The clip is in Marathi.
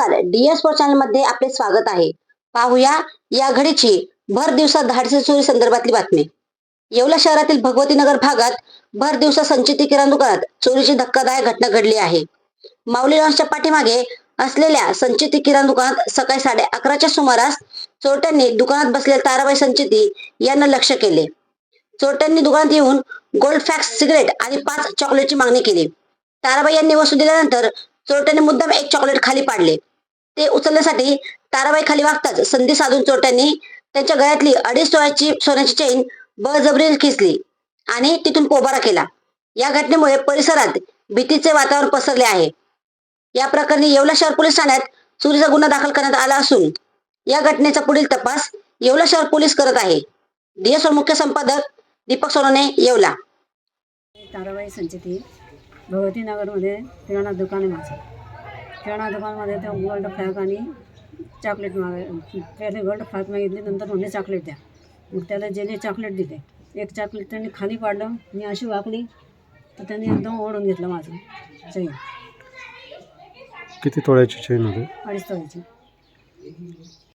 डीएस फोर चॅनलमध्ये आपले स्वागत आहे. पाहूया या घडीची भर दिवसात धाडसी चोरी संदर्भातली बातमी. येवला शहरातील भगवती नगर भागात भर दिवसा संचिती किराणा दुकानात चोरीची धक्कादायक घटना घडली आहे. माऊली लॉन्सच्या पाठीमागे असलेल्या संचिती किराणा दुकानात सकाळी साडे अकराच्या सुमारास चोरट्यांनी दुकानात बसलेल्या ताराबाई संचिती यांना लक्ष केले. चोरट्यांनी दुकानात येऊन गोल्ड फॅक्स सिगरेट आणि पाच चॉकलेटची मागणी केली. ताराबाई यांनी वस्तू दिल्यानंतर चोरट्याने मुद्दाम एक चॉकलेट खाली पाडले. ते उचलण्यासाठी ताराबाई खाली वागताच संधी साधून चोरट्यांनी त्यांच्या गळ्यातली अडीच सोळ्याची सोन्याची चेन बळजबरी खेचली आणि तिथून पोबारा केला. या घटनेमुळे परिसरात भीतीचे वातावरण पसरले आहे. या प्रकरणी येवला शहर पोलीस ठाण्यात चोरीचा गुन्हा दाखल करण्यात आला असून या घटनेचा पुढील तपास येवला शहर पोलीस करत आहे. डीएसओ मुख्य संपादक दीपक सोनोने येवला. ताराबाई संचिती. भगवती नगरमध्ये किराणा दुकान आहे माझं किराणा दुकानमध्ये ते गोल्ड फ्लॅग आणि चॉकलेट माग पहिले गोल्ड फ्लॅग मागितली नंतर म्हणजे चॉकलेट द्या मग त्याला जेने चॉकलेट दिले एक चॉकलेट त्यांनी खाली पाडलं मी अशी वाकली तर त्यांनी एकदम ओढून घेतलं माझं चैन किती तोळ्याची चेन होती अडीच तोळ्याची